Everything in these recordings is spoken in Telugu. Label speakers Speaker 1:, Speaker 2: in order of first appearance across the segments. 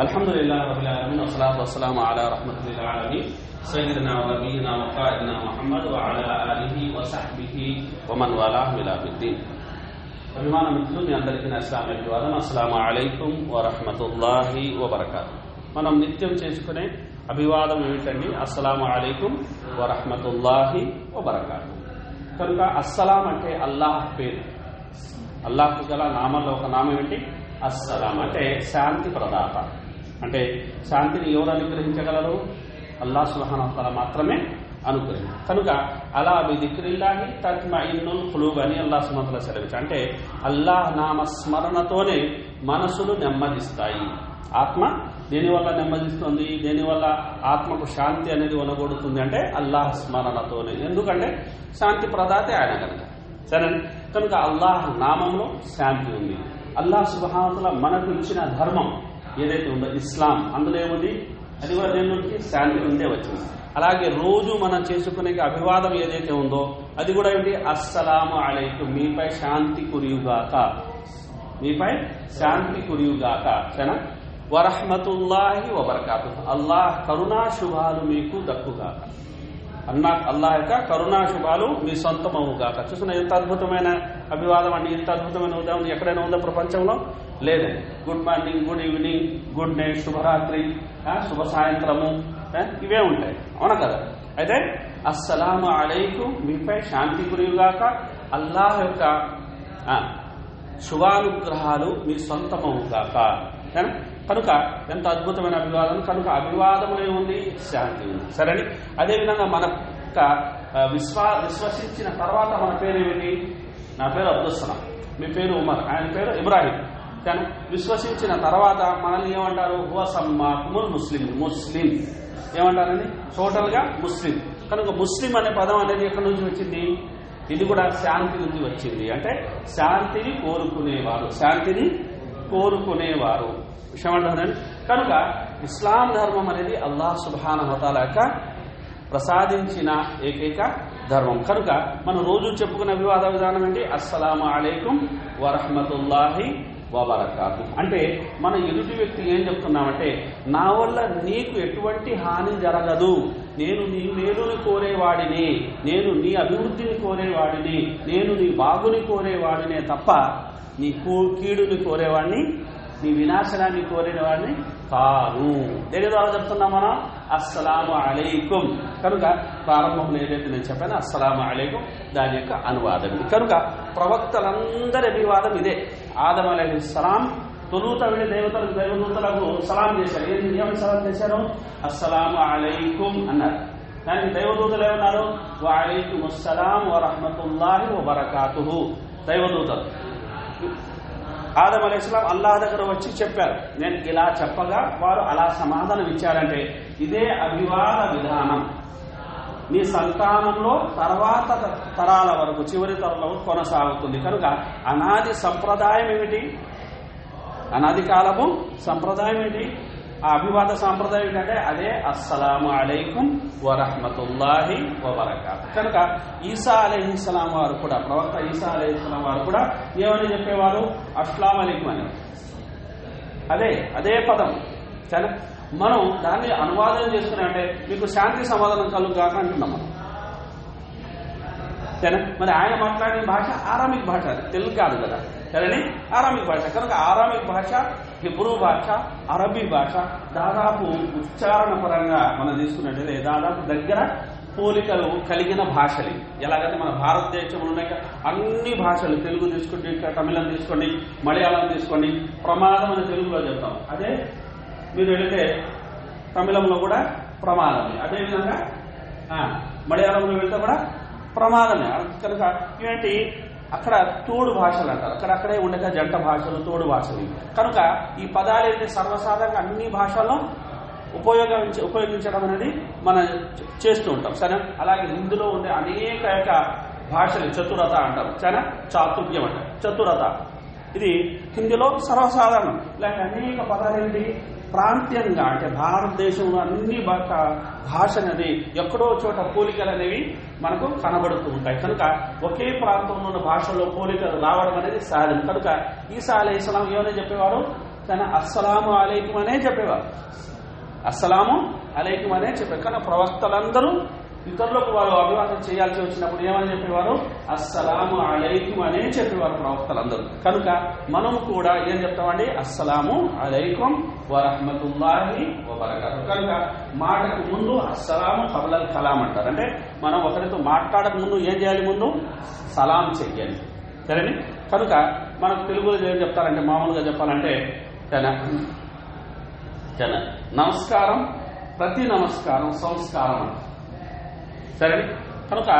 Speaker 1: الحمد لله رب العالمين والصلاة والسلام على رحمة للعالمين سيدنا ونبينا وقائدنا محمد وعلى آله وصحبه ومن والاه إلى الدين అభిమాన మిత్రులు మీ అందరికీ నా ఇస్లామిక్ వాదం అస్సలం అలైకుం వరహమతుల్లాహి వబర్కాతు మనం నిత్యం చేసుకునే అభివాదం ఏమిటండి అస్సలం అలైకుం వరహమతుల్లాహి వబర్కాతు కనుక అస్సలాం అంటే అల్లాహ్ పేరు అల్లాహ్ గల నామంలో ఒక నామం ఏంటి అస్సలాం అంటే శాంతి ప్రదాత అంటే శాంతిని ఎవరు అనుగ్రహించగలరు? అల్లాహ్ సుహానతల మాత్రమే అనుగ్రహం కనుక అలా మీ దిక్రిల్లాహి తత్మఇన్నుల్ ఖులూబ్ అని అల్లా సుమతల సెలవిచ్చు అంటే అల్లాహ్ నామస్మరణతోనే మనసులు నెమ్మదిస్తాయి. ఆత్మ దేనివల్ల నెమ్మదిస్తుంది? దేనివల్ల ఆత్మకు శాంతి అనేది ఉనగొడుతుంది అంటే అల్లాహ్ స్మరణతోనే. ఎందుకంటే శాంతి ప్రదాతే ఆయన కనుక. సరే కనుక అల్లాహ్ నామంలో శాంతి ఉంది. అల్లాహ్ సుబానతల మనకు ఇచ్చిన ధర్మం ఏదైతే ఉందో ఇస్లాం అందులో ఏముంది? అది కూడా నుండి శాంతి నుండే వచ్చింది. అలాగే రోజు మనం చేసుకునే అభివాదం ఏదైతే ఉందో అది కూడా ఏంటి అస్సలాము అలైకు. మీపై శాంతి కురియుగాక. మీపై శాంతి కురియుగాక. సరేనా వరహమతుల్లాహి వబర్కాతు అల్లాహ్ కరుణా శుభాలు మీకు దక్కుగాక. అన్నా అల్లాహ్ యొక్క కరుణా శుభాలు మీ సొంతమవుగాక. చూసిన ఎంత అద్భుతమైన అభివాదం అండి ఇంత అద్భుతమైన ఉదాహరణ ఎక్కడైనా ఉందా ప్రపంచంలో? లేదు. Good morning good evening good night శుభరాత్రి శుభ సాయంత్రము ఇవే ఉంటాయి. అవునా కదా? అయితే అస్సలాము అలైకు మీపై శాంతి గురిగాక అల్లాహ్ యొక్క శుభానుగ్రహాలు మీ సొంతమవుగాక. సరేనా? కనుక ఎంత అద్భుతమైన అభివాదం కనుక అభివాదములే ఉంది శాంతి ఉంది. సరేని? అదేవిధంగా మన యొక్క విశ్వా విశ్వసించిన తర్వాత మన పేరు ఏమిటి నా పేరు అబ్దుస్సలాం మీ పేరు ఉమర్ ఆయన పేరు ఇబ్రాహీం. తను విశ్వసించిన తర్వాత మనల్ని ఏమంటారు? హువసమ్మాకుముల్ ముస్లిం ముస్లిం. ఏమంటారండి? టోటల్గా ముస్లిం. కనుక ముస్లిం అనే పదం అనేది ఎక్కడి నుంచి వచ్చింది? ఇది కూడా శాంతి నుంచి వచ్చింది. అంటే శాంతిని కోరుకునేవారు. శాంతిని కోరుకునేవారు. విషయం కనుక ఇస్లాం ధర్మం అనేది అల్లాహ్ సుబాన హతాల యొక్క ప్రసాదించిన ఏకైక ధర్మం. కనుక మనం రోజు చెప్పుకునే వివాద విధానం ఏంటి? అస్సలాము అలైకుం వరహమతుల్లాహి వబరకాతు. అంటే మన ఎదుటి వ్యక్తి ఏం చెప్తున్నామంటే నా వల్ల నీకు ఎటువంటి హాని జరగదు. నేను నీ మేలుని కోరేవాడిని నేను నీ అభివృద్ధిని కోరేవాడిని నేను నీ బాగుని కోరేవాడినే తప్ప నీ కూ- కీడుని కోరేవాడిని నీ వినాశనాన్ని కోరేవాడిని కాదు దేని ద్వారా చెప్తున్నాం మనం? అస్సలాము అలైకుం. కనుక ప్రారంభం ఏదైతే నేను చెప్పాను అస్సలాము అలైకుం దాని యొక్క అనువాదం ఇది. కనుక ప్రవక్తలందరి అభివాదం ఇదే. ఆదం అలైహి సలాం తొలుత వెళ్ళి దేవతలకు దేవదూతలకు సలాం చేశారు. ఏం ఏమని సలాం చేశారు? అస్సలాము అలైకుం అన్నారు. దానికి దైవదూతలు ఏమన్నారు? వాలైకుం అస్సలాం వరహమతుల్లాహి వబరకాతుహు. దైవదూతలు. ఆదం అలైస్లాం అల్లాహ్ దగ్గర వచ్చి చెప్పారు. నేను ఇలా చెప్పగా వారు అలా సమాధానం ఇచ్చారంటే ఇదే అభివాద విధానం. నీ సంతానంలో తర్వాత తరాల వరకు చివరి తరాల వరకు కొనసాగుతుంది. కనుక అనాది సంప్రదాయం ఏమిటి? అనాది కాలము సంప్రదాయం ఏంటి ఆ అభివాద సాంప్రదాయం ఏంటంటే అదే అస్సలాము అలైకుం వరహమతుల్లాహి వబరకాతు. కనుక ఈసా అలైహిస్సలాం వారు కూడా ప్రవక్త ఈసా అలైహిస్సలాం వారు కూడా ఏమని చెప్పేవారు? అస్లాం అలైకుం అని. అదే అదే పదం. సరే మనం దాన్ని అనువాదం చేసుకున్నామంటే మీకు శాంతి సమాధానం కలుగుగాక అంటున్నాం మనం. సరే మరి ఆయన మాట్లాడిన భాష ఆరామిక్ భాష తెలుగు కాదు కదా. సరేనే ఆరామిక్ భాష. కనుక ఆరామిక్ భాష హిబ్రూ భాష అరబీ భాష దాదాపు ఉచ్చారణ పరంగా మనం తీసుకున్నట్లయితే దాదాపు దగ్గర పోలికలు కలిగిన భాషలు ఎలాగైతే మన భారతదేశంలో ఉన్న అన్ని భాషలు తెలుగు తీసుకోండి ఇంకా తమిళం తీసుకోండి మలయాళం తీసుకోండి ప్రమాదం అని తెలుగులో చెప్తాం. అదే మీరు వెళితే తమిళంలో కూడా ప్రమాదమే. అదేవిధంగా మలయాళంలో వెళితే కూడా ప్రమాదమే. కనుక ఏంటి? అక్కడ తోడు భాషలు అంటారు. అక్కడ అక్కడే ఉండగా జంట భాషలు తోడు భాషలు కనుక ఈ పదాలు ఏంటి? సర్వసాధారణంగా అన్ని భాషల్లో ఉపయోగించ ఉపయోగించడం అనేది మనం చేస్తూ ఉంటాం. సరే? అలాగే హిందులో ఉండే అనేక యొక్క భాషలు చతురత అంటారు. సరే చాతుర్యం అంటారు. చతురత. ఇది హిందీలో సర్వసాధారణం. ఇలాంటి అనేక పదాలు ఏంటి? ప్రాంతీయంగా అంటే భారతదేశంలో అన్ని భాష భాష అనేది ఎక్కడో చోట పోలికలు అనేవి మనకు కనబడుతూ ఉంటాయి. కనుక ఒకే ప్రాంతంలో ఉన్న భాషల్లో పోలికలు రావడం అనేది సహజం. కనుక ఈసా అలీ ఇస్లాం ఏమని చెప్పేవారు? కానీ అస్సలాము అలైకుం అనే చెప్పేవారు. అస్సలాము అలైకుం అనే చెప్పారు కానీ ప్రవక్తలందరూ ఇతరులకు వారు అభివాదం చేయాల్సి వచ్చినప్పుడు ఏమని చెప్పేవారు? అస్సలాము అలైకుం అనే చెప్పేవారు ప్రవక్తలందరూ. కనుక మనం కూడా ఏం చెప్తామండి? అస్సలాము అలైకుం వరహమతుల్లాహి వబరకాతు. కనుక మాటకు ముందు అస్సలాము కబలల్ కలాం అంటారు. అంటే మనం ఒకరితో మాట్లాడక ముందు ఏం చేయాలి ముందు? సలాం చెయ్యాలి. సరేని? కనుక మనకు తెలుగులో ఏం చెప్తారంటే మామూలుగా చెప్పాలంటే తన జన నమస్కారం ప్రతి నమస్కారం సంస్కారం అంటారు. సరే కనుక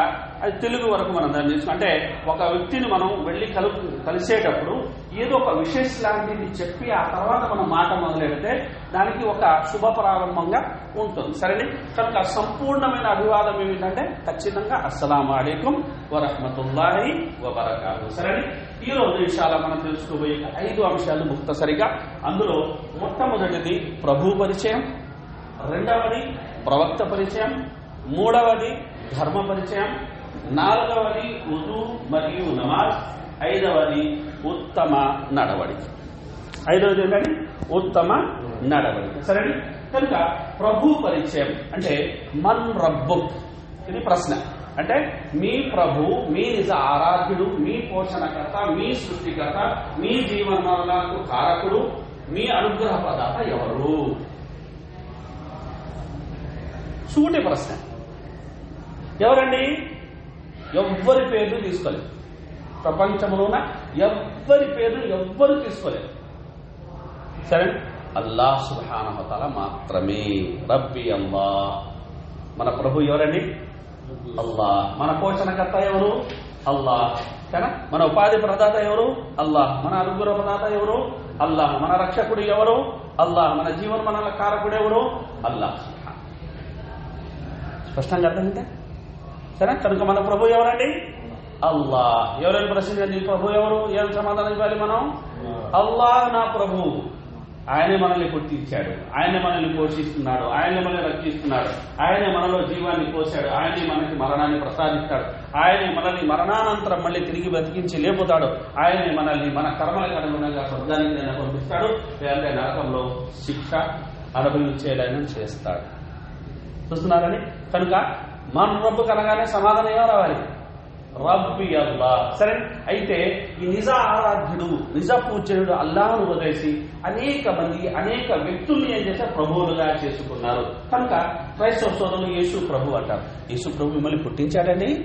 Speaker 1: అది తెలుగు వరకు మనం దాన్ని తీసుకుంటే ఒక వ్యక్తిని మనం వెళ్ళి కలు కలిసేటప్పుడు ఏదో ఒక విశేష లాంటిది చెప్పి ఆ తర్వాత మనం మాట మొదలెడితే దానికి ఒక శుభ ప్రారంభంగా ఉంటుంది. సరేనే? కనుక సంపూర్ణమైన అభివాదం ఏమిటంటే ఖచ్చితంగా అస్సలం అలైకుం వరహమతుల్లాహి వబరకాతు. సరేనే? ఈ రోజు విషయాల మనం తెలుసుకోబోయే ఐదు అంశాలు ముక్తసరిగా. అందులో మొట్టమొదటిది ప్రభు పరిచయం రెండవది ప్రవక్త పరిచయం మూడవది ధర్మ పరిచయం నాలుగవది ఉదు మరియు నమాజ్ ఐదవది ఉత్తమ నడవడిక. ఐదవది ఏంటండి? ఉత్తమ నడవడిక. సరే కనుక ప్రభు పరిచయం అంటే మన్ రబ్బు ఇది ప్రశ్న. అంటే మీ ప్రభు మీ నిజ ఆరాధ్యుడు మీ పోషణకర్త మీ సృష్టికర్త మీ జీవనాలకు కారకుడు మీ అనుగ్రహ ప్రదాత ఎవరు? సూటి ప్రశ్న. ఎవరండి? ఎవ్వరి పేర్లు తీసుకోలేదు. ప్రపంచంలోన ఎవ్వరి పేర్లు ఎవ్వరు తీసుకోలేదు. సరే అల్లాహ్ సుహానహతల మాత్రమే. రబ్బి అల్లా మన ప్రభు ఎవరండి? అల్లా మన పోషణకర్త ఎవరు? అల్లా కదా మన ఉపాధి ప్రదాత ఎవరు? అల్లాహ్. మన అనుగ్రహ ప్రదాత ఎవరు? అల్లాహ్. మన రక్షకుడు ఎవరు? అల్లా మన జీవన మన కారకుడు ఎవరు? అల్లాహ్ స్పష్టంగా అర్థమంటే సరే కనుక మన ప్రభు ఎవరండి? అల్లా ఎవరైనా ప్రశ్నించండి ప్రభు ఎవరు? ఏం సమాధానం ఇవ్వాలి మనం? అల్లా నా ప్రభు. ఆయనే మనల్ని పుట్టించాడు ఆయనే మనల్ని పోషిస్తున్నాడు. ఆయనే మనల్ని రక్షిస్తున్నాడు. ఆయనే మనలో జీవాన్ని పోశాడు. ఆయనే మనకి మరణాన్ని ప్రసాదిస్తాడు. ఆయనే మనల్ని మరణానంతరం మళ్ళీ తిరిగి బతికించి లేపుతాడు. ఆయనే మనల్ని మన కర్మలకు అనుగుణంగా స్వర్గానికి నేను పంపిస్తాడు. లేదంటే నరకంలో శిక్ష అనుభవించేలాగా చేస్తాడు. చూస్తున్నారని కనుక మన రబ్బు కనగానే సమాధానం ఏమో రావాలి? రబ్బి అల్లా. సరే? అయితే ఈ నిజ ఆరాధ్యుడు నిజ పూజ్యుడు అల్లాహను వదిలేసి అనేక మంది అనేక వ్యక్తుల్ని ఏం చేశారు? ప్రభువులుగా చేసుకున్నారు. కనుక క్రైస్తవ సోదరులు యేసు ప్రభు అంటారు. యేసు ప్రభు మిమ్మల్ని పుట్టించాడండి?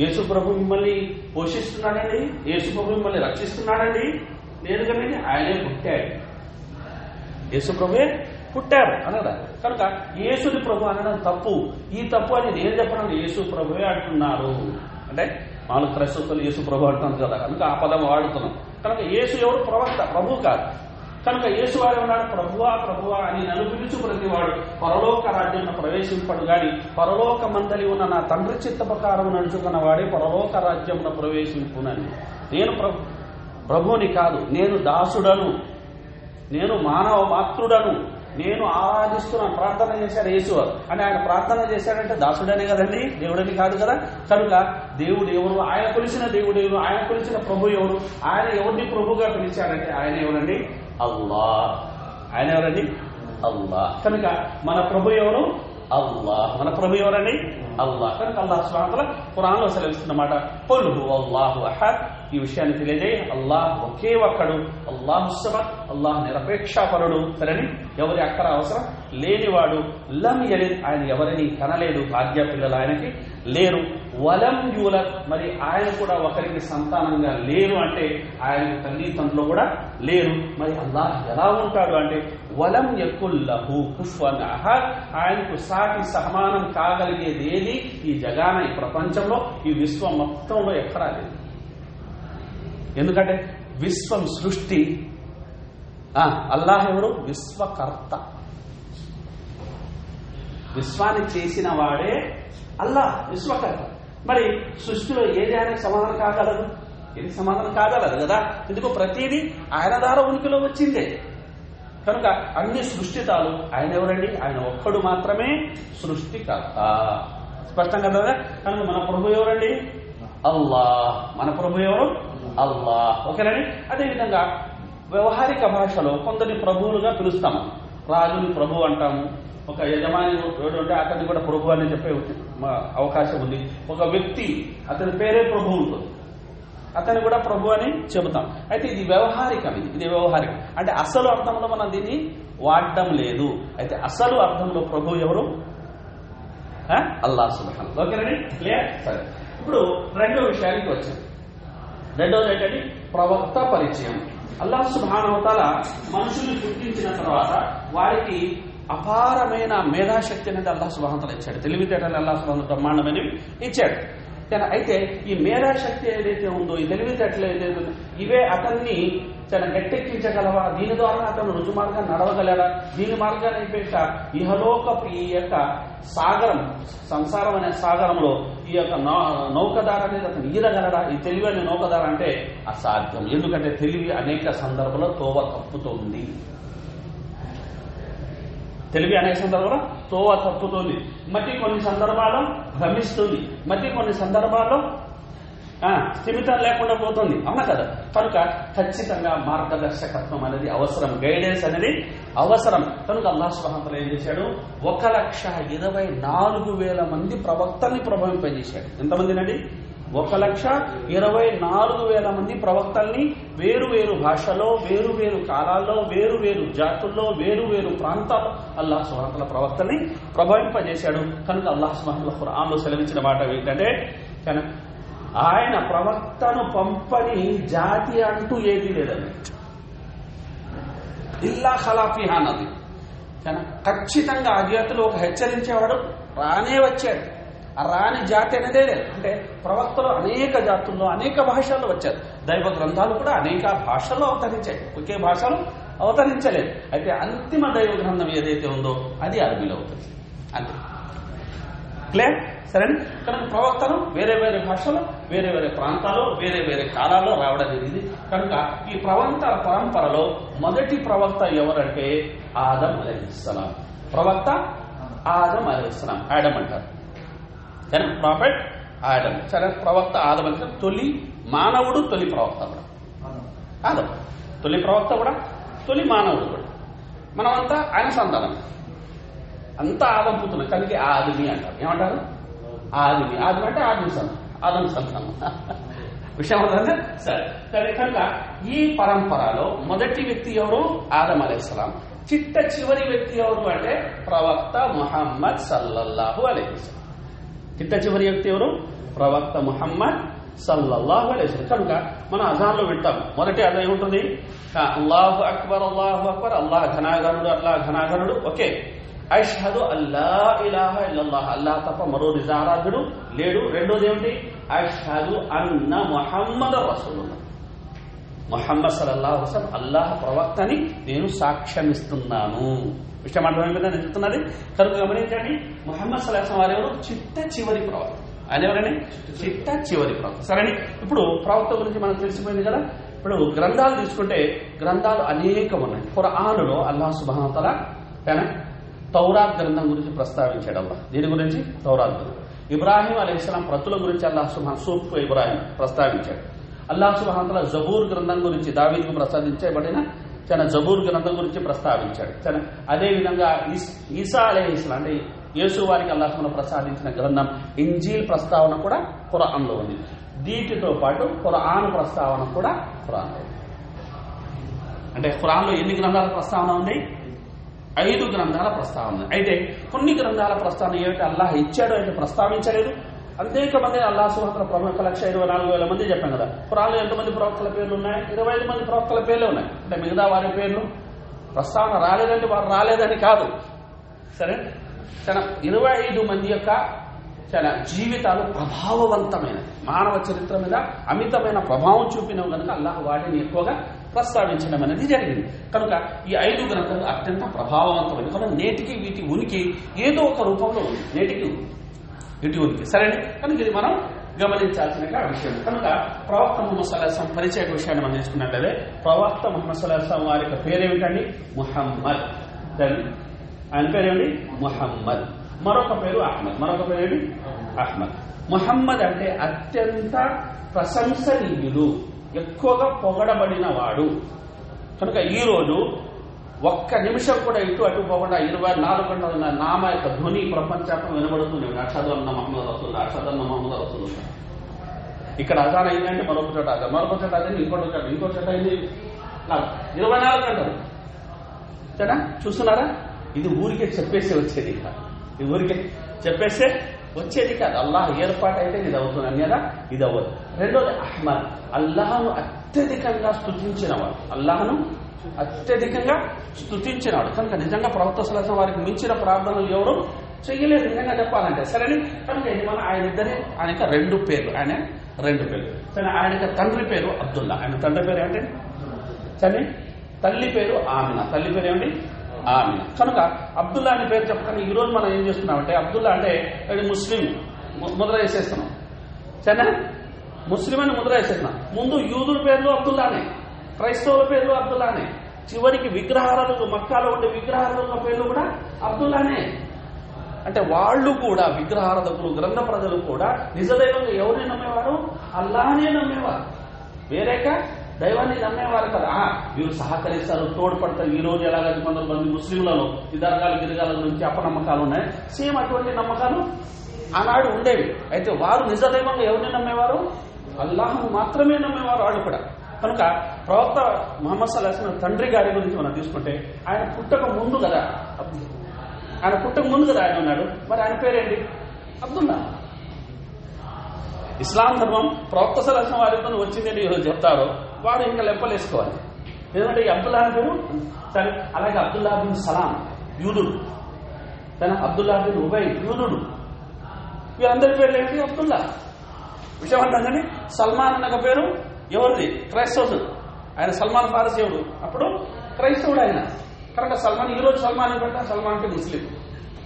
Speaker 1: యేసు ప్రభు మిమ్మల్ని పోషిస్తున్నాడండి? యేసు ప్రభు మిమ్మల్ని రక్షిస్తున్నాడండి? లేదు కదండి ఆయనే పుట్టాడు. యేసు ప్రభువే పుట్టారు. అనగా కనుక యేసుని ప్రభు అనడం తప్పు. ఈ తప్పు అని నేను చెప్పడం యేసు ప్రభువే అంటున్నారు. అంటే మామూలు క్రైస్తవులు యేసు ప్రభు అంటున్నారు కదా కనుక ఆ పదం వాడుతున్నాం. కనుక యేసు ఎవరు? ప్రవక్త ప్రభు కాదు. కనుక యేసు వాడు ఉన్నాడు ప్రభువా ప్రభువా అని నన్ను పిలుచు ప్రతివాడు. పరలోక రాజ్యంలో ప్రవేశింపడు గాని పరలోక మందలి ఉన్న నా తండ్రి చిత్త ప్రకారం నడుచుకున్న వాడే పరలోక రాజ్యంలో ప్రవేశింపునని. నేను ప్రభు ప్రభుని కాదు నేను దాసుడను. నేను మానవ మాతృడను. నేను ఆరాధిస్తున్న ప్రార్థన చేశాడు యేసు అని ఆయన ప్రార్థన చేశాడంటే దాసుడనే కదండి దేవుడని కాదు కదా? కనుక దేవుడు ఎవరు? ఆయన కొలిసిన దేవుడు ఎవరు? ఆయన కొలిచిన ప్రభు ఎవరు? ఆయన ఎవరిని ప్రభుగా పిలిచాడంటే ఆయన ఎవరండి? అల్లా. ఆయన ఎవరండి? అల్లా. కనుక మన ప్రభు ఎవరు? అల్లాహ్ మన ప్రభు ఎవరండి? అల్లాహ్ కనుక అల్లాహ్ స్వాతల పురాణంలో సెలవిస్తున్నమాట. కొల్ అల్లాహు అహద్. ఈ విషయాన్ని తెలియజేయి అల్లాహ్ ఒకే ఒక్కడు అల్లాహ్ సమద్ అల్లాహ్ నిరపేక్షపరుడు. సరేని? ఎవరి అక్కర అవసరం? లేనివాడు. లం యలిద్ ఆయన ఎవరిని కనలేదు. భాగ్య పిల్లలు ఆయనకి లేరు. వలం యూలత్ మరి ఆయన కూడా ఒకరికి సంతానంగా లేరు అంటే ఆయన తల్లి తండ్రులు కూడా లేరు. మరి అల్లాహ్ ఎలా ఉంటాడు అంటే వలం ఎక్కువ కుఫ్వన్ అహద్. ఆయనకు సాటి సమానం కాగలిగేది ఏది ఈ జగాన ఈ ప్రపంచంలో ఈ విశ్వం మొత్తంలో ఎక్కడా లేదు. ఎందుకంటే విశ్వం సృష్టి. అల్లాహ్ ఎవరు? విశ్వకర్త. విశ్వాన్ని చేసిన వాడే అల్లాహ్ విశ్వకర్త. మరి సృష్టిలో ఏది ఆయనకు సమాధానం కాగలదు? ఇది సమాధానం కాగలదు కదా? ఎందుకు ప్రతిదీ ఆయన ద్వారా ఉనికిలో వచ్చిందే. కనుక అన్ని సృష్టితాలు ఆయన ఎవరండి? ఆయన ఒక్కడు మాత్రమే సృష్టికర్త స్పష్టంగా కదా కనుక మన ప్రభు ఎవరండి? అల్లా మన ప్రభు ఎవరు? అల్లా ఓకేనండి? అదేవిధంగా వ్యవహారిక భాషలో కొందరిని ప్రభువులుగా పిలుస్తాము రాజుని ప్రభు అంటాము ఒక యజమాని రోడ్డు ఉంటే అతన్ని కూడా ప్రభు అని చెప్పే అవకాశం ఉంది. ఒక వ్యక్తి అతని పేరే ప్రభు ఉంటుంది. అతని కూడా ప్రభు అని చెబుతాం. అయితే ఇది వ్యవహారికం ఇది. ఇది వ్యవహారికం. అంటే అసలు అర్థంలో మనం దీన్ని వాడడం లేదు. అయితే అసలు అర్థంలో ప్రభు ఎవరు? అల్లా అల్లాహ్ ఓకేనండి క్లియర్? సరే. ఇప్పుడు రెండో విషయానికి వచ్చాం. రెండోది ఏంటంటే ప్రవక్త పరిచయం. అల్లా సుభానవతల మనుషులు గుర్తించిన తర్వాత వారికి అపారమైన మేధాశక్తి అనేది అల్లా సుభాంతలు ఇచ్చాడు. తెలివితేటలు అల్లా సుభాంత బ్రహ్మాండమైనవి ఇచ్చాడు. కానీ అయితే ఈ మేధాశక్తి ఏదైతే ఉందో ఈ తెలివితేటలు ఏదైతే ఉందో ఇవే అతన్ని చాలా గట్టెక్కించగలవా? దీని ద్వారా అతను రుజు మార్గాన్ని నడవగలడా? దీని మార్గాన్ని అయిపోయాక ఇహలోకపు ఈ యొక్క సాగరం సంసారం అనే సాగరంలో ఈ యొక్క నౌ- నౌకదార అనేది అతను ఈదగలడా? ఈ తెలివి అనే నౌకదార అంటే అసాధ్యం. ఎందుకంటే తెలివి అనేక సందర్భంలో తోవ తప్పుతోంది తెలివి అనేక సందర్భంలో తోవ తప్పుతుంది మట్టి కొన్ని సందర్భాల్లో భ్రమిస్తుంది. మట్టి కొన్ని సందర్భాల్లో స్థిమితం లేకుండా పోతుంది. అవునా కదా? కనుక ఖచ్చితంగా మార్గదర్శకత్వం అనేది అవసరం. గైడెన్స్ అనేది అవసరం. కనుక అల్లా సుబ్హానహు ఏం చేశాడు? ఒక లక్ష ఇరవై నాలుగు వేల మంది ప్రవక్తల్ని ప్రభావింపజేశాడు ఎంతమందినండి? ఒక లక్ష ఇరవై నాలుగు వేల మంది ప్రవక్తల్ని వేరు వేరు భాషలో వేరు వేరు కాలాల్లో వేరు వేరు జాతుల్లో వేరు వేరు ప్రాంతాల్లో అల్లాహ్ సుహాతల ప్రవక్తల్ని ప్రభావింపజేశాడు. కనుక అల్లాహ్ సుహాతల ఖురాన్లో సెలవించిన మాట ఏంటంటే కనుక ఆయన ప్రవక్తను పంపని జాతి అంటూ ఏదీ లేదండి. ఇల్లా ఖలాఫిహాన్ అది కానీ ఖచ్చితంగా ఆ ఒక హెచ్చరించేవాడు రానే వచ్చాడు. ఆ రాని జాతి అనేదే లేదు. అంటే ప్రవక్తలు అనేక జాతుల్లో అనేక భాషల్లో వచ్చారు. దైవ గ్రంథాలు కూడా అనేక భాషల్లో అవతరించాయి. ఒకే భాషలో అవతరించలేదు. అయితే అంతిమ దైవ గ్రంథం ఏదైతే ఉందో అది అరబీలో అవుతుంది. అంతే. క్లియర్ సరే కనుక ప్రవక్తలు వేరే వేరే భాషలో వేరే వేరే ప్రాంతాలు వేరే వేరే కాలాల్లో రావడం జరిగింది. కనుక ఈ ప్రవక్త పరంపరలో మొదటి ప్రవక్త ఎవరంటే ఆదం అలహిస్లాం ప్రవక్త ఆదం అలహిస్లాం ఆడమ్ అంటారు. కానీ ప్రాఫెట్ ఆడమ్ సరే ప్రవక్త ఆదం అంటే తొలి మానవుడు తొలి ప్రవక్త కూడా ఆదం తొలి ప్రవక్త కూడా తొలి మానవుడు కూడా మనమంతా ఆయన సంతానం అంతా ఆదం పుత్రులు కనుక ఆదిమి అంటారు ఏమంటారు ఆదిమి ఆదిమి అంటే ఆదిమి సంతానం ఆదం సంతానం విషయం అర్థంగా సరే సరే కనుక ఈ పరంపరలో మొదటి వ్యక్తి ఎవరు? ఆదం అలైస్లాం చిట్ట చివరి వ్యక్తి ఎవరు అంటే? ప్రవక్త ముహమ్మద్ సల్లల్లాహు అలైస్లాం చిట్ట చివరి వ్యక్తి ఎవరు? ప్రవక్త ముహమ్మద్ సల్లల్లాహు అలైహిస్సలాం కనుక మనం అజాన్లో వింటాం. మొదటి అదే ఏముంటుంది? అల్లాహు అక్బర్ అల్లాహు అక్బర్ అల్లాహ్ ఘనాగరుడు అల్లాహ్ ఘనాగరుడు ఓకే. అష్హదు అల్లా ఇలాహ ఇల్లల్లాహ్. అల్లాహ్ తప్ప మరో నిజారాధుడు లేడు. రెండోది ఏమిటి? అష్హదు అన్న ముహమ్మద్ రసూలుల్లాహ్. మొహమ్మద్ సల్లల్లాహు అలైహి అల్లాహ్ ప్రవక్తని నేను సాక్ష్యమిస్తున్నాను. విషయం అర్థమైంది నేను చెప్తున్నది కనుక గమనించండి. మొహమ్మద్ సల్లాహం వారు ఎవరు చిట్ట చివరి ప్రవక్త. ఆయన ఎవరండి చిట్ట చివరి ప్రవక్త. సరేని ఇప్పుడు ప్రవక్త గురించి మనకు తెలిసిపోయింది కదా? ఇప్పుడు గ్రంథాలు తీసుకుంటే గ్రంథాలు అనేకం ఉన్నాయి. ఖురానులో అల్లాహ్ తన తౌరాత్ గ్రంథం గురించి ప్రస్తావించాడు అల్లా దీని గురించి? తౌరాత్ గ్రంథం. ఇబ్రాహీం అలైహిస్సలాం ప్రతుల గురించి అల్లాహ్ సుబాన్ సూఫ్ ఇబ్రాహీం ప్రస్తావించాడు. అల్లాహ్ సుబానతల జబూర్ గ్రంథం గురించి దావీద్కు ప్రసాదించబడిన తన జబూర్ గ్రంథం గురించి ప్రస్తావించాడు. తన అదేవిధంగా ఈసా అలే ఈసా అంటే యేసు వారికి అల్లాహ్మను ప్రసాదించిన గ్రంథం ఇంజీల్ ప్రస్తావన కూడా ఖురాన్లో ఉంది. వీటితో పాటు ఖురాన్ ప్రస్తావన కూడా ఖురాన్లో ఉంది. అంటే ఖురాన్లో ఎన్ని గ్రంథాల ప్రస్తావన ఉంది? ఐదు గ్రంథాల ప్రస్తావన అయితే కొన్ని గ్రంథాల ప్రస్తావన ఏమిటి? అల్లాహ్ ఇచ్చాడో అయితే ప్రస్తావించలేదు. అనేక మంది అల్లాహ్ సుహత్ర ప్రముఖ లక్ష ఇరవై నాలుగు వేల మంది చెప్పాం కదా. ఖురాన్లో ఎంతమంది ప్రవక్తల పేర్లు ఉన్నాయి ఇరవై ఐదు మంది ప్రవక్తల పేర్లు ఉన్నాయి. అంటే మిగతా వారి పేర్లు ప్రస్తావన రాలేదంటే వారు రాలేదని కాదు. సరే? తన ఇరవై ఐదు మంది యొక్క తన జీవితాలు ప్రభావవంతమైనది మానవ చరిత్ర మీద అమితమైన ప్రభావం చూపినవి కనుక అల్లాహ్ వాటిని ఎక్కువగా ప్రస్తావించడం అనేది జరిగింది. కనుక ఈ ఐదు గ్రంథాలు అత్యంత ప్రభావవంతమైనవి. కనుక నేటికి వీటి ఉనికి ఏదో ఒక రూపంలో ఉంది. నేటికి ఇటు ఉంది. సరేనే? కనుక ఇది మనం గమనించాల్సిన విషయం. కనుక ప్రవక్త ముహమ్మద్ సల్లాహం పరిచయ విషయాన్ని మనం తీసుకున్నట్లయితే ప్రవక్త ముహమ్మద్ సల్లాహం వారి యొక్క పేరేమిటండి? ముహమ్మద్. దాని ఆయన పేరేమిటి? ముహమ్మద్. మరొక పేరు అహ్మద్. మరొక పేరు అహ్మద్. ముహమ్మద్ అంటే అత్యంత ప్రశంసనీయుడు ఎక్కువగా పొగడబడిన వాడు. కనుక ఈ రోజు ఒక్క నిమిషం కూడా ఇటు అటు పోకుండా ఇరవై నాలుగు గంటల ఉన్న నామ యొక్క ధ్వని ప్రపంచాత్మం వినబడుతుంది. అషద్ అన్న మహమ్మద్ రసూల్ అషద్ అన్న మహమ్మద్ రసూల్. ఇక్కడ అజాన్ అయిందంటే మరొక చోట అజాన్ మరొక చోట అదే ఇంకొక చోట ఇంకో చోట అయింది ఇరవై నాలుగు గంటలు. సరేనా చూస్తున్నారా? ఇది ఊరికే చెప్పేసి వచ్చేది కాదు ఇది ఊరికే చెప్పేస్తే వచ్చేది కాదు అల్లాహ్ ఏర్పాటు అయితే ఇది అవుతుంది అన్యదా? ఇది అవ్వదు. రెండోది అహ్మద్. అల్లాహను అత్యధికంగా స్తుతించినవాడు అల్లాహను అత్యధికంగా స్థుతించినాడు కనుక నిజంగా ప్రవక్త సలహా వారికి మించిన ప్రార్థనలు ఎవరు చెయ్యలేదు. నిజంగా చెప్పాలంటే సరే కనుక మన ఆయన ఇద్దరే. ఆయనకి రెండు పేర్లు. ఆయన రెండు పేర్లు. సరే ఆయనకి తండ్రి పేరు అబ్దుల్లా. ఆయన తండ్రి పేరు ఏంటి? సరే తల్లి పేరు ఆమిన. తల్లి పేరు ఏమిటి ఆమిన. కనుక అబ్దుల్లా అని పేరు చెప్పకుండా ఈరోజు మనం ఏం చేస్తున్నామంటే అబ్దుల్లా అంటే ముస్లిం. ముద్ర వేసేస్తున్నాం. సరేనా? ముస్లిం అని ముద్ర వేసేస్తున్నాం. ముందు యూదుల పేర్లు అబ్దుల్లానే. క్రైస్తవుల పేర్లు అబ్దుల్లానే. చివరికి విగ్రహాలకు మక్కాలో ఉండే విగ్రహాల పేర్లు కూడా అబ్దుల్లానే. అంటే వాళ్ళు కూడా విగ్రహారధకులు గ్రంథ ప్రజలు కూడా నిజదైవంగా ఎవరిని నమ్మేవారు? అల్లానే నమ్మేవారు. వేరేక దైవాన్ని నమ్మేవారు కదా. వీరు సహకరిస్తారు తోడ్పడతారు. ఈ రోజు ఎలాగైతే కొంతమంది ముస్లింలలో ఈ దర్గాలు గిరిగాల గురించి అపనమ్మకాలు ఉన్నాయి. సేమ్ అటువంటి నమ్మకాలు ఆనాడు ఉండేవి. అయితే వారు నిజదైవంగా ఎవరిని నమ్మేవారు? అల్లాహను మాత్రమే నమ్మేవారు వాళ్ళు కూడా. కనుక ప్రవక్త మహమ్మద్ సల్లాహ్ తండ్రి గారి గురించి మనం తీసుకుంటే ఆయన పుట్టక ముందు కదా ఆయన పుట్టక ముందు కదా ఆయన ఉన్నాడు. మరి ఆయన పేరేంటి? అబ్దుల్లా. ఇస్లాం ధర్మం ప్రవక్త సలహం వారితో వచ్చిందని ఈరోజు చెప్తారు వాడు ఇంకా లెప్పలేసుకోవాలి. ఎందుకంటే ఈ అబ్దుల్లా పేరు సరే అలాగే అబ్దుల్లా బిన్ సలాం యూదుడు. తన అబ్దుల్లా బిన్ ఉబై యూదుడు. వీరందరి పేర్లు ఏంటి? అబ్దుల్లా. విషయం అంటాం సల్మాన్ అన్న పేరు ఎవరిది? క్రైస్తవుడు. ఆయన సల్మాన్ ఫారస్ ఎవడు? అప్పుడు క్రైస్తవుడు ఆయన. కనుక సల్మాన్ ఈ రోజు సల్మాన్ అని పెట్టా సల్మాన్ అంటే ముస్లిం.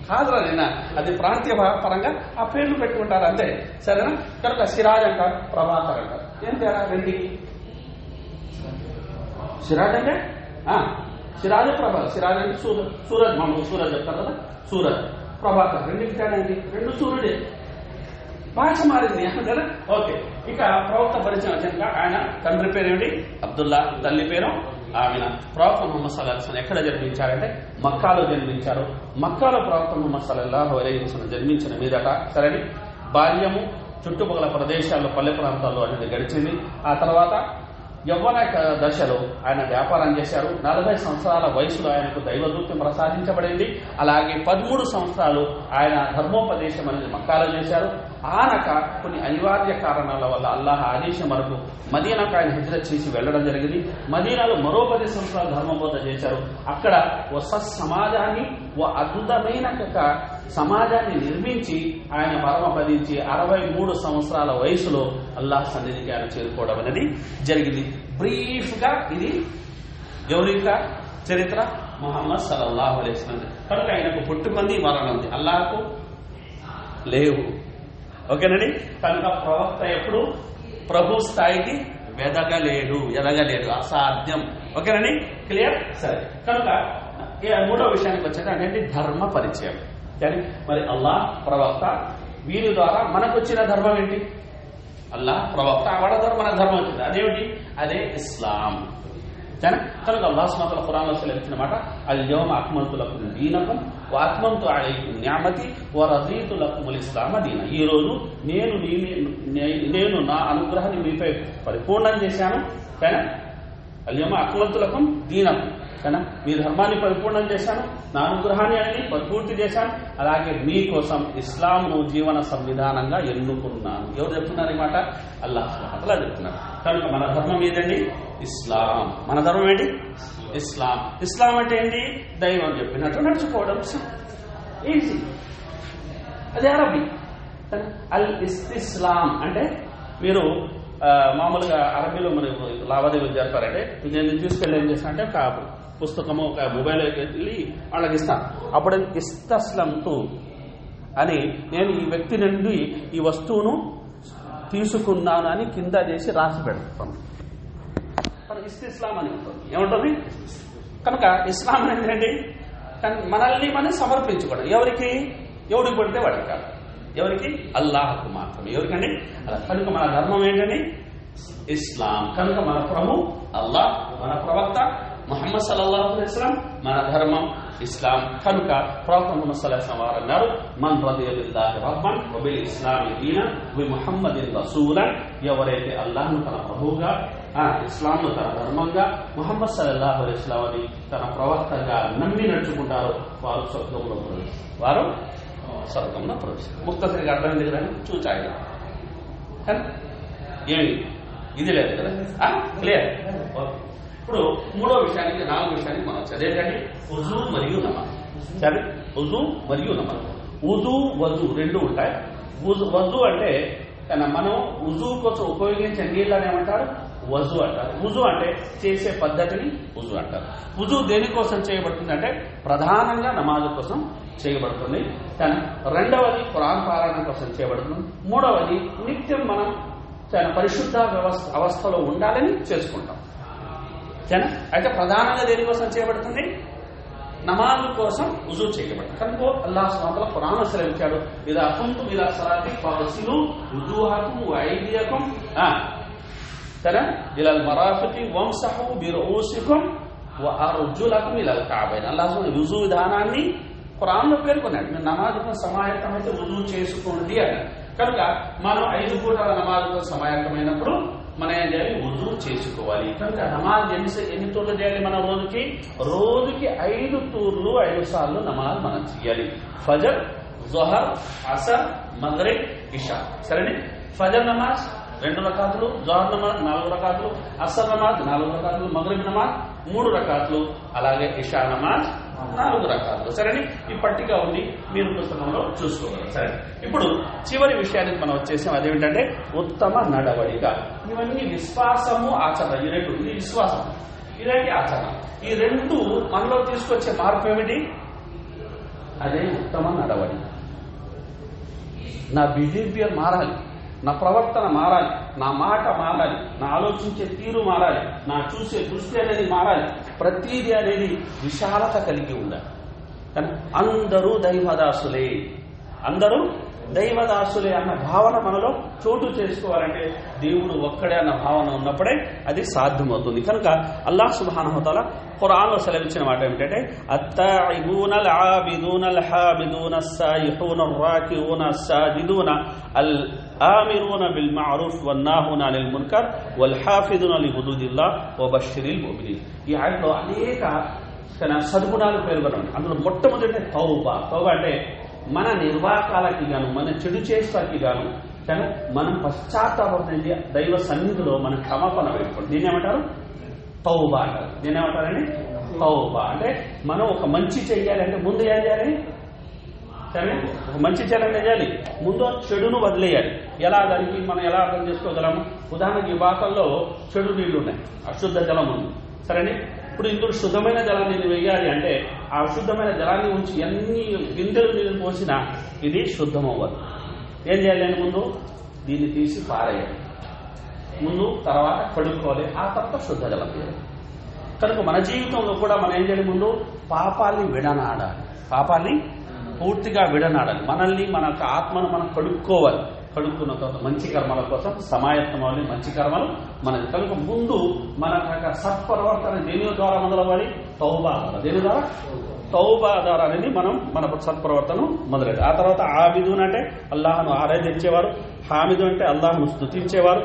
Speaker 1: కాదురా నేను అది ప్రాంతీయ పరంగా ఆ పేర్లు పెట్టుకుంటారు అంతే. సరేనా? కనుక సిరాజ్ అంటారు ప్రభాకర్ అంటారు ఏం తేడా రెండింటికి సిరాజ్ అంటే? సిరాజ్ ప్రభా సిరాజ్ అంటే సూరజ్ సూరజ్ మామూలు సూరజ్ చెప్తారు కదా? సూరజ్. ప్రభాకర్. రెండింటికి తేడా ఏంటి? రెండు సూర్యుడే. భాష మారింది కదా ఓకే. ఇక ప్రవక్త పరిచయం వచ్చాక ఆయన తండ్రి పేరు అబ్దుల్లా తల్లి పేరు ఆమెన ప్రవక్త ముహమ్మద్ సల్లాహన్ ఎక్కడ జన్మించారంటే మక్కాలో జన్మించారు. మక్కాలో ప్రవక్త ముహమ్మద్ సల్లాహు అలైహిస్లం జన్మించిన మీదట సరేని? బాల్యము చుట్టుపక్కల ప్రదేశాల్లో పల్లె ప్రాంతాల్లో అనేది గడిచింది. ఆ తర్వాత యవ్వన దశలో ఆయన వ్యాపారం చేశారు. నలభై సంవత్సరాల వయసులో ఆయనకు దైవదూత్యం ప్రసాదించబడింది. అలాగే పదమూడు సంవత్సరాలు ఆయన ధర్మోపదేశం అనేది మక్కాలో చేశారు. ఆనక కొన్ని అనివార్య కారణాల వల్ల అల్లాహ్ ఆదేశం వరకు మదీనాకు ఆయన హిజ్రత్ చేసి వెళ్ళడం జరిగింది. మదీనాలో మరో పది సంవత్సరాలు ధర్మబోధ చేశారు. అక్కడ ఓ సమాజాన్ని ఓ అద్భుతమైన సమాజాన్ని నిర్మించి ఆయన పరమపదించి అరవై మూడు సంవత్సరాల వయసులో అల్లాహ్ సన్నిధికి ఆయన చేరుకోవడం అనేది జరిగింది. బ్రీఫ్గా ఇది ఎవరి యొక్క చరిత్ర మొహమ్మద్ సలల్లాహు అలైహి కనుక ఆయనకు పుట్టుమంది మరణ ఉంది అల్లాహకు లేవు. ఓకేనండి? కనుక ప్రవక్త ఎప్పుడు ప్రభు స్థాయికి వెదగలేడు ఎదగలేడు. అసాధ్యం. ఓకేనండి? క్లియర్? సరే. కనుక ఇక మూడో విషయానికి వచ్చేది అంటే ధర్మ పరిచయం. కానీ మరి అల్లాహ్ ప్రవక్త వీరి ద్వారా మనకు వచ్చిన ధర్మం ఏంటి? అల్లా ప్రవక్త వాడ ద్వారా మన ధర్మం వచ్చింది. అదేమిటి? అదే ఇస్లాం. సరేనా? కనుక అల్లాహ్ సుమాతల ఖురాన్లో సెలవిచ్చిన మాట అల్యోమ అక్మల్తు దీనకం వాత్మంతు అలైకుం న్యామతి ఓ రజీతు ఇస్లామ దీన. ఈ రోజు నేను నేను నా అనుగ్రహాన్ని మీపై పరిపూర్ణం చేశాను. కానీ అల్యోమ అక్మల్తు దీనకం కదా మీ ధర్మాన్ని పరిపూర్ణం చేశాను నా అనుగ్రహాన్ని అనేది పరిపూర్తి చేశాను అలాగే మీకోసం ఇస్లాంను జీవన సంవిధానంగా ఎన్నుకున్నాను. ఎవరు చెప్తున్నారు ఈ మాట? అల్లాహ్ అలా చెప్తున్నారు. కనుక మన ధర్మం ఏదండి? ఇస్లాం. మన ధర్మం ఏంటి? ఇస్లాం. ఇస్లాం అంటే ఏంటి? దైవం చెప్పినట్టు నడుచుకోవడం. ఈజీ అది అరబీ. అల్ ఇస్తిస్లాం అంటే మీరు మామూలుగా అరబీలో మరి లావాదేవీలు జరపారంటే నేను తీసుకెళ్ళి ఏం చేస్తానంటే ఒక పుస్తకము ఒక మొబైల్ వెళ్ళి వాళ్ళకి ఇస్తాను అప్పుడు ఇస్తస్లంతు అని నేను ఈ వ్యక్తి నుండి ఈ వస్తువును తీసుకున్నాను అని కింద చేసి రాసి పెడతాను. మరి ఇస్తిస్లాం అని ఉంటుంది ఏముంటుంది? కనుక ఇస్లాం ఏంటండి మనల్ని మనం సమర్పించుకోవడం. ఎవరికి? ఎవడికి పడితే వాడికి కాదు. ఎవరికి? అల్లాహకు మాత్రమే. ఎవరికండి? అలా. కనుక మన ధర్మం ఏంటండి? ఇస్లాం. కనుక మన ప్రభు అల్లాహ్ మన ప్రవక్త మొహమ్మద్ సల్లాహు ఇస్లాం మన ధర్మం ఇస్లాం. కనుక ప్రవక్త ముహమ్మద్ సల్లల్లాహు వారు అన్నారు మన్ రదియ బిల్లాహి రబ్బన్ వ బిల్ ఇస్లామి దీనన్ వి ముహమ్మదిన్ రసూలన్ ఎవరైతే అల్లాహ్ను తన ప్రభువుగా ఆ ఇస్లాంను తన ధర్మంగా ముహమ్మద్ సల్లాహు ఇస్లాం అని తన ప్రవక్తగా నమ్మి నడుచుకుంటారో వారు స్వర్గంలో ప్రవేశిస్తారు వారు స్వర్గంలో ప్రవేశిస్తారు ముక్తసరిగా అర్థమైంది కదా చూచాయి కానీ ఏమి? ఇది లేదు కదా? క్లియర్ ఇప్పుడు మూడో విషయానికి నాలుగో విషయానికి మనం చదివేదండి ఉజు మరియు నమాజ్ సరే. ఉజు మరియు నమాజ్ ఉజు వజు రెండు ఉంటాయి. వజు అంటే తన మనం ఉజు కోసం ఉపయోగించే నీళ్ళని ఏమంటారు? వజు అంటారు. ఉజు అంటే చేసే పద్ధతిని ఉజు అంటారు. ఉజు దేనికోసం చేయబడుతుంది అంటే ప్రధానంగా నమాజు కోసం చేయబడుతుంది. కానీ రెండవది ఖురాన్ పారాయణ కోసం చేయబడుతుంది. మూడవది నిత్యం మనం తన పరిశుద్ధ వ్యవస్థ అవస్థలో ఉండాలని చేసుకుంటాం. సరేనా అయితే ప్రధానంగా దేనికోసం చేయబడుతుంది? నమాజు కోసం ఉజు చేయబడుతుంది. కనుక అల్లాహ్ సుబ్హానహు ఖురాన్ సెలవించాడు ఇలా కుంతు ఇలా సలాతి ఫగసిలు వుజూహకుం వైద్యకం సరే? ఇలా మరాఫికి వంశహు బిరుసికం అర్జులకు ఇలా కాబైన. అల్లాహ్ రుజు విధానాన్ని పురాణంలో పేర్కొన్నాడు. మీరు నమాజుకు సమాయత్తమైతే రుజువు చేసుకోండి అని కనుక మనం ఐదు పూటల నమాజుకు సమాయత్తమైనప్పుడు మనం ఏం చేయాలి రుజువు చేసుకోవాలి. కనుక నమాజ్ ఎన్ని ఎన్ని తూర్లు చేయాలి మన రోజుకి? రోజుకి ఐదు తూర్లు ఐదు సార్లు నమాజ్ మనం చేయాలి. ఫజర్ జొహర్ అసర్ మగరిబ్ ఇషా. సరేనే? ఫజర్ నమాజ్ రెండు రకాతులు జోహర్ నమాజ్ నాలుగు రకాతులు అసర్ నమాజ్ నాలుగు రకాతులు మగరిబ్ నమాజ్ మూడు రకాతులు అలాగే ఇషా నమాజ్ నాలుగు రకాలు. సరేని? ఈ పట్టిక ఉంది. మీరు పుస్తకంలో చూసుకోగలరు. సరే ఇప్పుడు చివరి విషయానికి మనం వచ్చేసాం. అదేమిటంటే ఉత్తమ నడవడిక. ఇవన్నీ విశ్వాసము ఆచరణ. ఈ రెండు ఇది విశ్వాసం. ఇలాంటి ఆచరణ. ఈ రెండు మనలో తీసుకొచ్చే మార్పు ఏమిటి? అదే ఉత్తమ నడవడి నా బిహేవియర్ మారాలి. నా ప్రవర్తన మారాలి. నా మాట మారాలి. నా ఆలోచించే తీరు మారాలి. నా చూసే దృష్టి అనేది మారాలి. ప్రతీది అనేది విశాలత కలిగి ఉండాలి. కానీ అందరూ దైవదాసులే. అందరూ దైవదాసులే అన్న భావన మనలో చోటు చేసుకోవాలంటే దేవుడు ఒక్కడే అన్న భావన ఉన్నప్పుడే అది సాధ్యమవుతుంది. కనుక అల్లాహ్ సుబానహతల ఖురాన్లో సెలవిచ్చిన మాట ఏమిటంటే అత్తాయిబూన ఆబిదూన హాబిదూన సాయిహూన రాకిఊన సాజిదూన అల్ ఆమిరూన బిల్ మారూఫ్ వన్నాహూన అనిల్ మున్కర్ వల్ హాఫిదున లి హుదూదిల్లా వబషిరిల్ ముమినీన్ ఈ ఆయనలో అనేక తన సద్గుణాలు పేర్కొన్నాడు అందులో మొట్టమొదటి తౌబా. తౌబా అంటే మన నిర్వాకాలకి గాను మన చెడు చేస్తాకి గాను కానీ మనం పశ్చాత్తాపడి దైవ సన్నిధిలో మన క్షమాపణ పెట్టుకోండి దీన్ని ఏమంటారు తౌబా అంటారు. దీన్ని ఏమంటారండి తౌబా. అంటే మనం ఒక మంచి చెయ్యాలంటే ముందు ఏం చేయాలి? సరే ఒక మంచి చేయాలని చేయాలి? ముందు చెడును వదిలేయాలి. ఎలా దానికి మనం ఎలా అర్థం చేసుకోగలము? ఉదాహరణకి ఈ వాతల్లో చెడు నీళ్ళు ఉన్నాయి అశుద్ధ జలం ఉంది సరేండి? ఇప్పుడు ఇందులో శుద్ధమైన జలాన్ని నేను వేయాలి అంటే ఆ అశుద్ధమైన జలాన్ని ఉంచి ఎన్ని గింజలు నీళ్ళు పోసినా ఇది శుద్ధం అవ్వదు ఏం చేయాలి నేను ముందు? దీన్ని తీసి పారేయాలి. ముందు తర్వాత కడుక్కోవాలి. ఆ తర్వాత శుద్ధ జలం తీయాలి. కనుక మన జీవితంలో కూడా మనం ఏం చేయాలి ముందు? పాపాన్ని విడనాడాలి. పాపాన్ని పూర్తిగా విడనాడాలి. మనల్ని మన ఆత్మను మనం కడుక్కోవాలి. కడుక్కున్న తర్వాత మంచి కర్మల కోసం సమాయత్తం అవ్వాలి మంచి కర్మలు మనకి కనుక ముందు మన యొక్క సత్ప్రవర్తన దేని ద్వారా మొదలవ్వాలి? తౌబా ద్వారా. దేని ద్వారా? తౌబా ద్వారా అనేది మనం మన సత్ప్రవర్తన మొదలైంది ఆ తర్వాత ఆబిదూన్ అంటే అల్లాహను ఆరాధించేవారు హామిదు అంటే అల్లాహను స్తుతించేవారు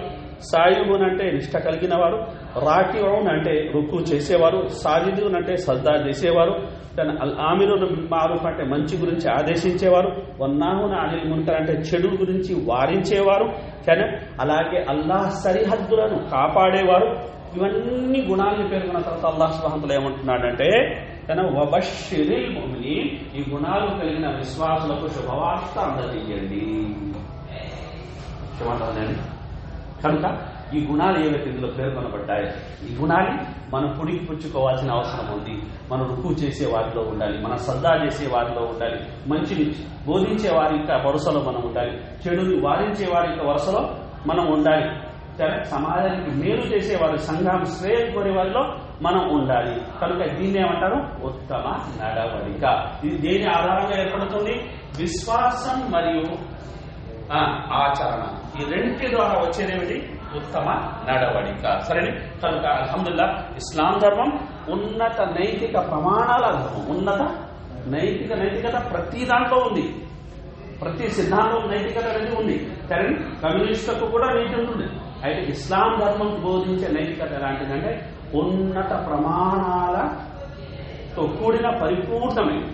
Speaker 1: సాయుబున్ అంటే నిష్ట కలిగిన వారు రాకివన్ అంటే రుక్కు చేసేవారు సాజిదూన్ అంటే సజ్దా చేసేవారు దాని అల్ ఆమిరు మారూఫ్ అంటే మంచి గురించి ఆదేశించేవారు వన్నాహున అనిల్ ముంకర్ అంటే చెడు గురించి వారించేవారు కానీ అలాగే అల్లాహ్ సరిహద్దులను కాపాడేవారు. ఇవన్నీ గుణాలను పేర్కొన్న తర్వాత అల్లాహ్ సుహాంతులు ఏమంటున్నాడంటే తన వబషిరిల్ ముమిని ఈ గుణాలు కలిగిన విశ్వాసులకు శుభవార్త అందజేయండి. ఏమంటారండి కనుక ఈ గుణాలు ఏవైతే ఇందులో పేర్కొనబడ్డాయో ఈ గుణాన్ని మనం పుడికి పుచ్చుకోవాల్సిన అవసరం ఉంది. మనం రుకు చేసే వారిలో ఉండాలి మనం సద్దా చేసే వారిలో ఉండాలి మంచిని బోధించే వారి యొక్క వరుసలో మనం ఉండాలి చెడుని వారించే వారి యొక్క వరుసలో మనం ఉండాలి. సరే సమాజానికి మేలు చేసే వారి సంఘం శ్రేయ కోరే వారిలో మనం ఉండాలి. కనుక దీన్ని ఏమంటారు? ఉత్తమ నడవడిక. ఇది దేని ఆధారంగా ఏర్పడుతుంది? విశ్వాసం మరియు ఆచరణ. ఈ రెండింటి ద్వారా వచ్చేదేమిటి ఉత్తమ నడవడిక. సరే కనుక అల్హమ్దుల్లా ఇస్లాం ధర్మం ఉన్నత నైతిక ప్రమాణాల ధర్మం. ఉన్నత నైతిక నైతికత ప్రతి దాంట్లో ఉంది. ప్రతి సిద్ధాంతం నైతికత అనేది ఉంది. కానీ కమ్యూనిస్టులకు కూడా నీతి ఉంటుంది. అయితే ఇస్లాం ధర్మం బోధించే నైతికత ఎలాంటిదంటే ఉన్నత ప్రమాణాలతో కూడిన పరిపూర్ణమే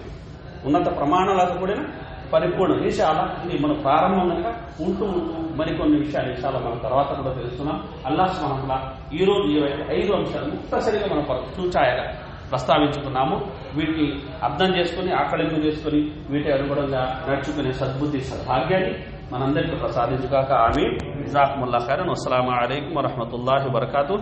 Speaker 1: ఉన్నత ప్రమాణాలతో కూడిన పరిపూర్ణ. విషయాల ఇది మన ప్రారంభం కనుక ఉంటూ ఉంటూ మరికొన్ని విషయాలు విషయాలు మనం తర్వాత కూడా తెలుస్తున్నాం అల్లా సుమహంలా ఈ రోజు ఏవైతే ఐదు అంశాలు ముక్తసరిగా మనం చూచాయగా ప్రస్తావించుకున్నాము. వీటిని అర్థం చేసుకుని ఆకలింపు చేసుకుని వీటి అనుగుణంగా నడుచుకునే సద్బుద్ధి సద్భాగ్యాన్ని మనందరికీ ప్రసాదించుగాక. ఆమె జాకుముల్లా ఖరన్. అస్సలం అయికం వరహమతుల్లాహి వబర్కాతు.